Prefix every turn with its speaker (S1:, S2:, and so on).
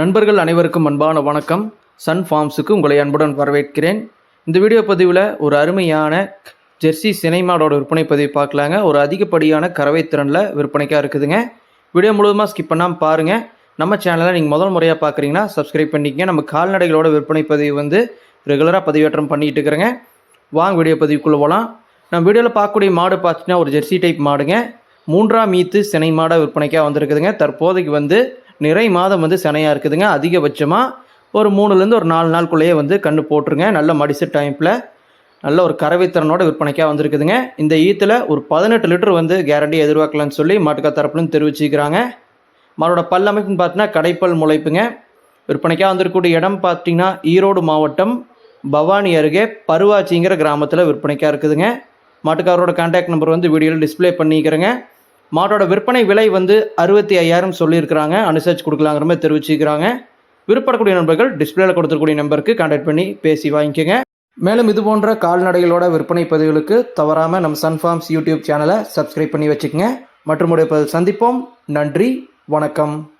S1: நண்பர்கள் அனைவருக்கும் அன்பான வணக்கம். சன் ஃபார்ம்ஸுக்கு உங்களை அன்புடன் வரவேற்கிறேன். இந்த வீடியோ பதிவில் ஒரு அருமையான ஜெர்சி சினைமாடோட விற்பனை பதிவு பார்க்கலாங்க. ஒரு அதிகப்படியான கறவை திறனில் விற்பனைக்காக இருக்குதுங்க. வீடியோ முழுவதுமாக ஸ்கிப் பண்ணாமல் பாருங்கள் நம்ம சேனலை நீங்கள் முதல் முறையாக பார்க்குறீங்கன்னா சப்ஸ்கிரைப் பண்ணிக்கங்க. நம்ம கால்நடைகளோட விற்பனை பதிவு வந்து ரெகுலராக பதிவேற்றம் பண்ணிகிட்டு இருக்கிறேங்க. வாங்க வீடியோ பதிவுக்குள்ளே போகலாம் நம்ம வீடியோவில் பார்க்கக்கூடிய மாடு பார்த்தீங்கன்னா ஒரு ஜெர்சி டைப் மாடுங்க. மூன்றாம் மீத்து சினை மாடாக விற்பனைக்காக வந்திருக்குதுங்க. தற்போதைக்கு வந்து நிறை மாதம் வந்து சினையாக இருக்குதுங்க. அதிகபட்சமாக ஒரு மூணுலேருந்து ஒரு நாலு நாளுக்குள்ளேயே வந்து கண்ணு போட்டுருங்க. நல்ல மடிசு டைப்பில் நல்ல ஒரு கறவைத்திறனோட விற்பனைக்காக வந்திருக்குதுங்க. இந்த ஈத்தில் ஒரு பதினெட்டு லிட்டர் வந்து கேரண்டி எதிர்பார்க்கலாம்னு சொல்லி மாட்டுக்கா தரப்புலன்னு தெரிவிச்சுக்கிறாங்க மாடோட பல் அமைப்புன்னு பார்த்தீங்கன்னா கடைப்பல் முளைப்புங்க. விற்பனைக்காக வந்திருக்கக்கூடிய இடம் பார்த்தீங்கன்னா ஈரோடு மாவட்டம் பவானி அருகே பருவாச்சிங்கிற கிராமத்தில் விற்பனைக்காக இருக்குதுங்க. மாட்டுக்காரரோட கான்டாக்ட் நம்பர் வந்து வீடியோவில் டிஸ்ப்ளே பண்ணிக்கிறேங்க. மாட்டோட விற்பனை விலை வந்து அறுபத்தி ஐயாயிரம் சொல்லியிருக்கிறாங்க. அனுசரிச்சு கொடுக்கலாங்கிற மாதிரி தெரிவிச்சிருக்கிறாங்க. விருப்பப்படக்கூடிய நண்பர்கள் டிஸ்பிளேல கொடுத்துருக்கூடிய நம்பருக்கு கான்டாக்ட் பண்ணி பேசி வாங்கிக்கோங்க. மேலும் இது போன்ற கால்நடைகளோட விற்பனை பதிவுகளுக்கு தவறாமல் நம்ம சன்ஃபார்ம்ஸ் யூடியூப் சேனலை சப்ஸ்கிரைப் பண்ணி வச்சுக்கோங்க. மற்றும் உடைய சந்திப்போம். நன்றி. வணக்கம்.